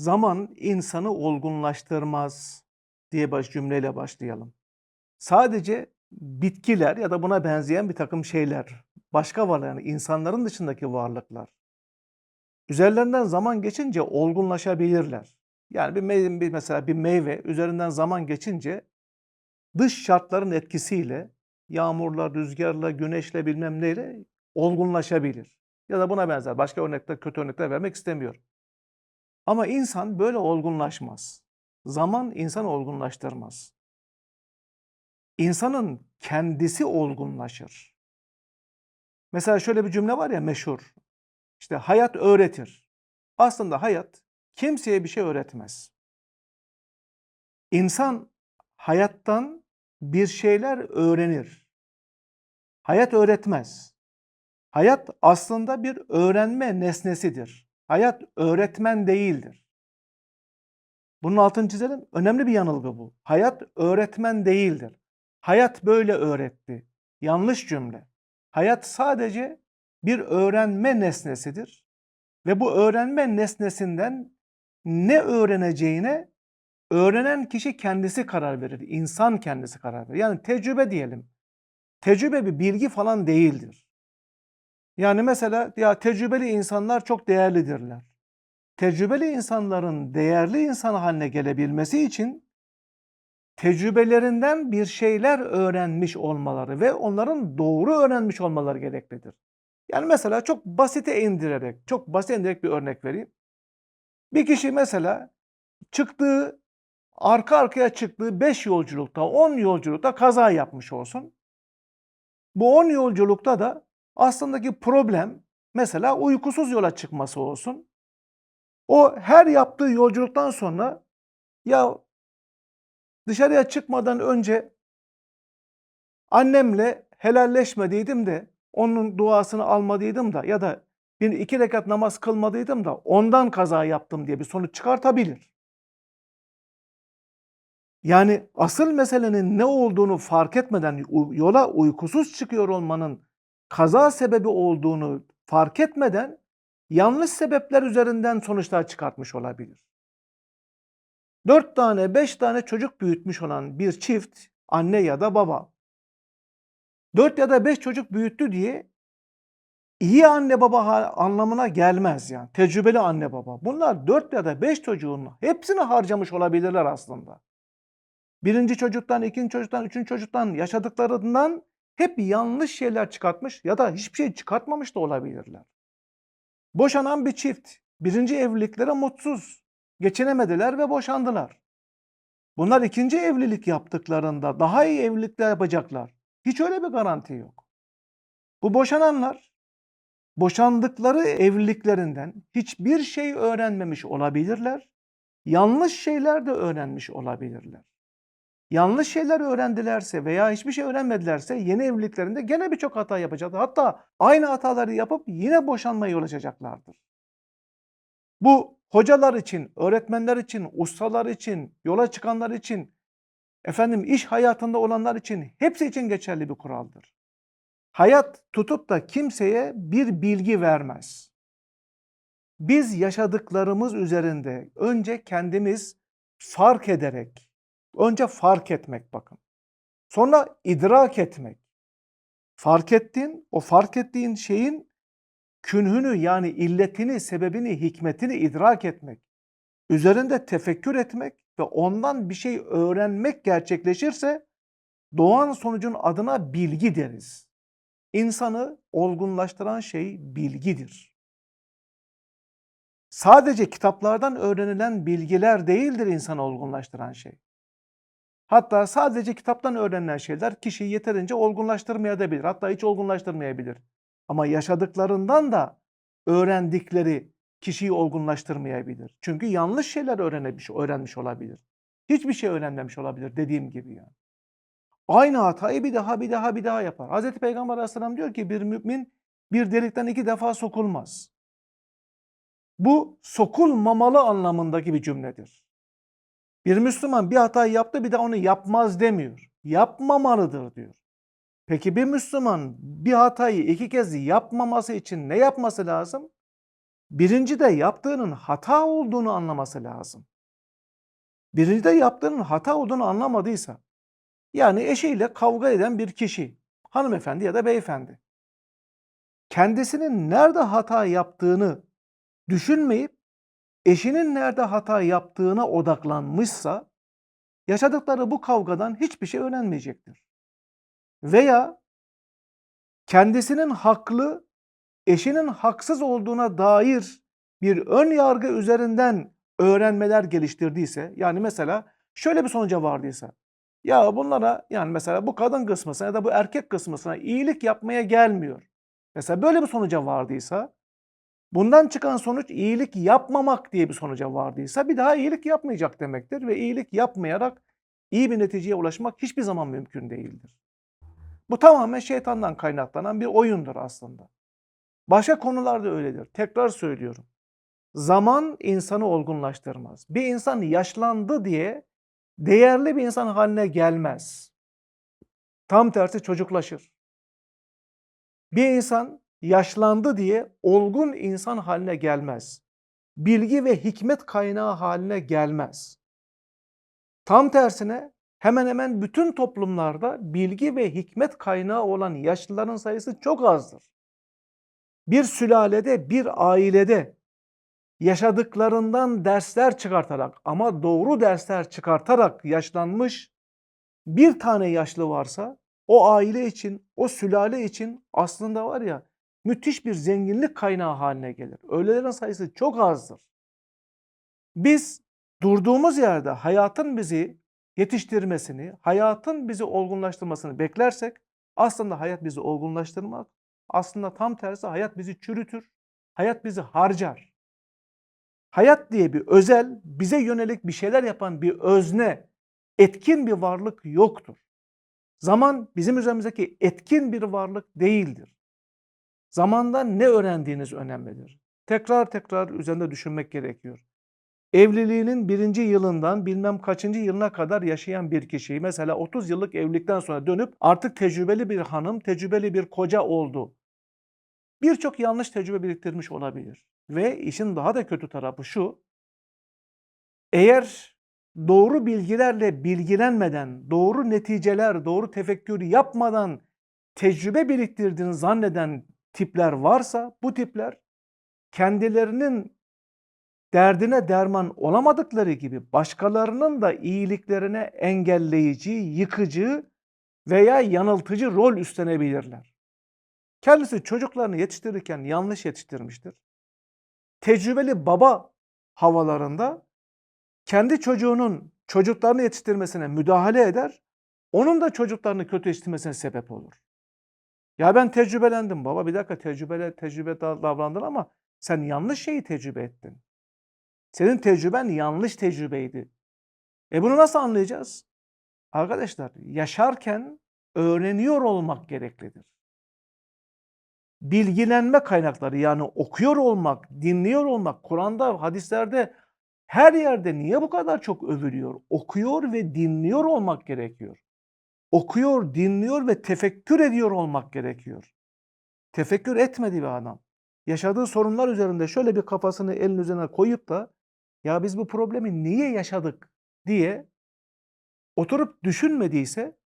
Zaman insanı olgunlaştırmaz diye baş cümleyle başlayalım. Sadece bitkiler ya da buna benzeyen bir takım şeyler, başka varlıklar, yani insanların dışındaki varlıklar üzerlerinden zaman geçince olgunlaşabilirler. Yani bir meyve, bir mesela bir meyve üzerinden zaman geçince dış şartların etkisiyle yağmurla, rüzgarla, güneşle bilmem neyle olgunlaşabilir. Ya da buna benzer başka örnekler, kötü örnekler vermek istemiyorum. Ama insan böyle olgunlaşmaz. Zaman insanı olgunlaştırmaz. İnsanın kendisi olgunlaşır. Mesela şöyle bir cümle var ya meşhur. İşte hayat öğretir. Aslında hayat kimseye bir şey öğretmez. İnsan hayattan bir şeyler öğrenir. Hayat öğretmez. Hayat aslında bir öğrenme nesnesidir. Hayat öğretmen değildir. Bunun altını çizelim. Önemli bir yanılgı bu. Hayat öğretmen değildir. Hayat böyle öğretti. Yanlış cümle. Hayat sadece bir öğrenme nesnesidir. Ve bu öğrenme nesnesinden ne öğreneceğine öğrenen kişi kendisi karar verir. İnsan kendisi karar verir. Yani tecrübe diyelim. Tecrübe bir bilgi falan değildir. Yani mesela ya tecrübeli insanlar çok değerlidirler. Tecrübeli insanların değerli insan haline gelebilmesi için tecrübelerinden bir şeyler öğrenmiş olmaları ve onların doğru öğrenmiş olmaları gereklidir. Yani mesela çok basite indirerek, çok basit indirerek bir örnek vereyim. Bir kişi mesela çıktığı, arka arkaya çıktığı 5 yolculukta, 10 yolculukta kaza yapmış olsun. Bu 10 yolculukta da aslındaki problem mesela uykusuz yola çıkması olsun. O her yaptığı yolculuktan sonra ya dışarıya çıkmadan önce annemle helalleşmediydim de onun duasını almadıydım da ya da bir iki rekat namaz kılmadıydım da ondan kaza yaptım diye bir sonuç çıkartabilir. Yani asıl meselenin ne olduğunu fark etmeden yola uykusuz çıkıyor olmanın kaza sebebi olduğunu fark etmeden yanlış sebepler üzerinden sonuçlar çıkartmış olabilir. Dört tane, beş tane çocuk büyütmüş olan bir çift, anne ya da baba, dört ya da beş çocuk büyüttü diye iyi anne baba anlamına gelmez yani. Tecrübeli anne baba. Bunlar dört ya da beş çocuğun hepsini harcamış olabilirler aslında. Birinci çocuktan, ikinci çocuktan, üçüncü çocuktan yaşadıklarından hep yanlış şeyler çıkartmış ya da hiçbir şey çıkartmamış da olabilirler. Boşanan bir çift birinci evliliklere mutsuz, geçinemediler ve boşandılar. Bunlar ikinci evlilik yaptıklarında daha iyi evlilikler yapacaklar. Hiç öyle bir garanti yok. Bu boşananlar boşandıkları evliliklerinden hiçbir şey öğrenmemiş olabilirler. Yanlış şeyler de öğrenmiş olabilirler yanlış şeyler öğrendilerse veya hiçbir şey öğrenmedilerse yeni evliliklerinde gene birçok hata yapacaklar. Hatta aynı hataları yapıp yine boşanmaya yol açacaklardır. Bu hocalar için, öğretmenler için, ustalar için, yola çıkanlar için, efendim iş hayatında olanlar için hepsi için geçerli bir kuraldır. Hayat tutup da kimseye bir bilgi vermez. Biz yaşadıklarımız üzerinde önce kendimiz fark ederek, Önce fark etmek bakın. Sonra idrak etmek. Fark ettiğin, o fark ettiğin şeyin künhünü yani illetini, sebebini, hikmetini idrak etmek. Üzerinde tefekkür etmek ve ondan bir şey öğrenmek gerçekleşirse doğan sonucun adına bilgi deriz. İnsanı olgunlaştıran şey bilgidir. Sadece kitaplardan öğrenilen bilgiler değildir insanı olgunlaştıran şey. Hatta sadece kitaptan öğrenilen şeyler kişiyi yeterince olgunlaştırmayabilir. Hatta hiç olgunlaştırmayabilir. Ama yaşadıklarından da öğrendikleri kişiyi olgunlaştırmayabilir. Çünkü yanlış şeyler öğrenmiş, öğrenmiş olabilir. Hiçbir şey öğrenmemiş olabilir dediğim gibi yani. Aynı hatayı bir daha bir daha bir daha yapar. Hazreti Peygamber Aleyhisselam diyor ki bir mümin bir delikten iki defa sokulmaz. Bu sokulmamalı anlamındaki bir cümledir. Bir Müslüman bir hata yaptı bir de onu yapmaz demiyor. Yapmamalıdır diyor. Peki bir Müslüman bir hatayı iki kez yapmaması için ne yapması lazım? birinci de yaptığının hata olduğunu anlaması lazım. Birinci de yaptığının hata olduğunu anlamadıysa, yani eşiyle kavga eden bir kişi, hanımefendi ya da beyefendi, kendisinin nerede hata yaptığını düşünmeyip eşinin nerede hata yaptığına odaklanmışsa yaşadıkları bu kavgadan hiçbir şey öğrenmeyecektir. Veya kendisinin haklı, eşinin haksız olduğuna dair bir ön yargı üzerinden öğrenmeler geliştirdiyse, yani mesela şöyle bir sonuca vardıysa, ya bunlara yani mesela bu kadın kısmısına ya da bu erkek kısmısına iyilik yapmaya gelmiyor. Mesela böyle bir sonuca vardıysa, bundan çıkan sonuç iyilik yapmamak diye bir sonuca vardıysa bir daha iyilik yapmayacak demektir ve iyilik yapmayarak iyi bir neticeye ulaşmak hiçbir zaman mümkün değildir. Bu tamamen şeytandan kaynaklanan bir oyundur aslında. Başka konularda öyledir. Tekrar söylüyorum. Zaman insanı olgunlaştırmaz. Bir insan yaşlandı diye değerli bir insan haline gelmez. Tam tersi çocuklaşır. Bir insan yaşlandı diye olgun insan haline gelmez. Bilgi ve hikmet kaynağı haline gelmez. Tam tersine hemen hemen bütün toplumlarda bilgi ve hikmet kaynağı olan yaşlıların sayısı çok azdır. Bir sülalede, bir ailede yaşadıklarından dersler çıkartarak ama doğru dersler çıkartarak yaşlanmış bir tane yaşlı varsa o aile için, o sülale için aslında var ya müthiş bir zenginlik kaynağı haline gelir. Öylelerin sayısı çok azdır. Biz durduğumuz yerde hayatın bizi yetiştirmesini, hayatın bizi olgunlaştırmasını beklersek aslında hayat bizi olgunlaştırmak, aslında tam tersi hayat bizi çürütür, hayat bizi harcar. Hayat diye bir özel, bize yönelik bir şeyler yapan bir özne, etkin bir varlık yoktur. Zaman bizim üzerimizdeki etkin bir varlık değildir. Zamandan ne öğrendiğiniz önemlidir. Tekrar tekrar üzerinde düşünmek gerekiyor. Evliliğinin birinci yılından bilmem kaçıncı yılına kadar yaşayan bir kişiyi mesela 30 yıllık evlilikten sonra dönüp artık tecrübeli bir hanım, tecrübeli bir koca oldu. Birçok yanlış tecrübe biriktirmiş olabilir. Ve işin daha da kötü tarafı şu. Eğer doğru bilgilerle bilgilenmeden, doğru neticeler, doğru tefekkür yapmadan tecrübe biriktirdiğini zanneden tipler varsa bu tipler kendilerinin derdine derman olamadıkları gibi başkalarının da iyiliklerine engelleyici, yıkıcı veya yanıltıcı rol üstlenebilirler. Kendisi çocuklarını yetiştirirken yanlış yetiştirmiştir. Tecrübeli baba havalarında kendi çocuğunun çocuklarını yetiştirmesine müdahale eder, onun da çocuklarını kötü yetiştirmesine sebep olur. Ya ben tecrübelendim baba bir dakika tecrübele tecrübe davrandın ama sen yanlış şeyi tecrübe ettin. Senin tecrüben yanlış tecrübeydi. E bunu nasıl anlayacağız? Arkadaşlar yaşarken öğreniyor olmak gereklidir. Bilgilenme kaynakları yani okuyor olmak, dinliyor olmak, Kur'an'da, hadislerde her yerde niye bu kadar çok övülüyor? Okuyor ve dinliyor olmak gerekiyor. Okuyor, dinliyor ve tefekkür ediyor olmak gerekiyor. Tefekkür etmedi bir adam. Yaşadığı sorunlar üzerinde şöyle bir kafasını elin üzerine koyup da ya biz bu problemi niye yaşadık diye oturup düşünmediyse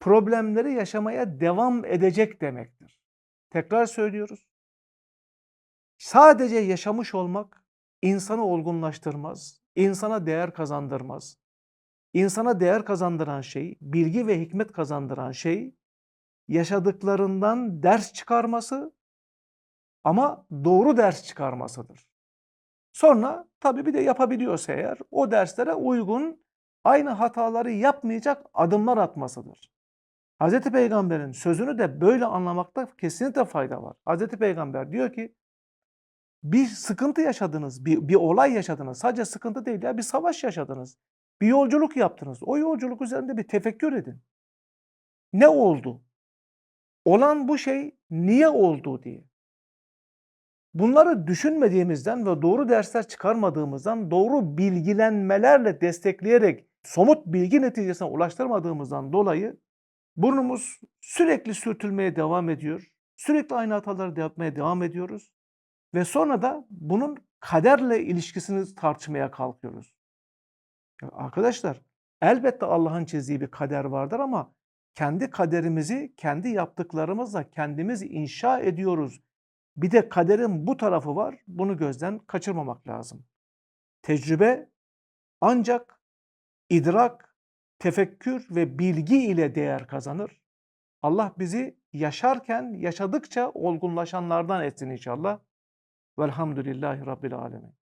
problemleri yaşamaya devam edecek demektir. Tekrar söylüyoruz. Sadece yaşamış olmak insanı olgunlaştırmaz, insana değer kazandırmaz. İnsana değer kazandıran şey, bilgi ve hikmet kazandıran şey yaşadıklarından ders çıkarması ama doğru ders çıkarmasıdır. Sonra tabii bir de yapabiliyorsa eğer o derslere uygun aynı hataları yapmayacak adımlar atmasıdır. Hz. Peygamber'in sözünü de böyle anlamakta kesinlikle fayda var. Hz. Peygamber diyor ki bir sıkıntı yaşadınız, bir, bir olay yaşadınız. Sadece sıkıntı değil ya bir savaş yaşadınız. Bir yolculuk yaptınız. O yolculuk üzerinde bir tefekkür edin. Ne oldu? Olan bu şey niye oldu diye. Bunları düşünmediğimizden ve doğru dersler çıkarmadığımızdan, doğru bilgilenmelerle destekleyerek somut bilgi neticesine ulaştırmadığımızdan dolayı burnumuz sürekli sürtülmeye devam ediyor. Sürekli aynı hataları yapmaya devam ediyoruz. Ve sonra da bunun kaderle ilişkisini tartışmaya kalkıyoruz. Ya arkadaşlar elbette Allah'ın çizdiği bir kader vardır ama kendi kaderimizi kendi yaptıklarımızla kendimiz inşa ediyoruz. Bir de kaderin bu tarafı var. Bunu gözden kaçırmamak lazım. Tecrübe ancak idrak, tefekkür ve bilgi ile değer kazanır. Allah bizi yaşarken yaşadıkça olgunlaşanlardan etsin inşallah. Velhamdülillahi Rabbil Alemin.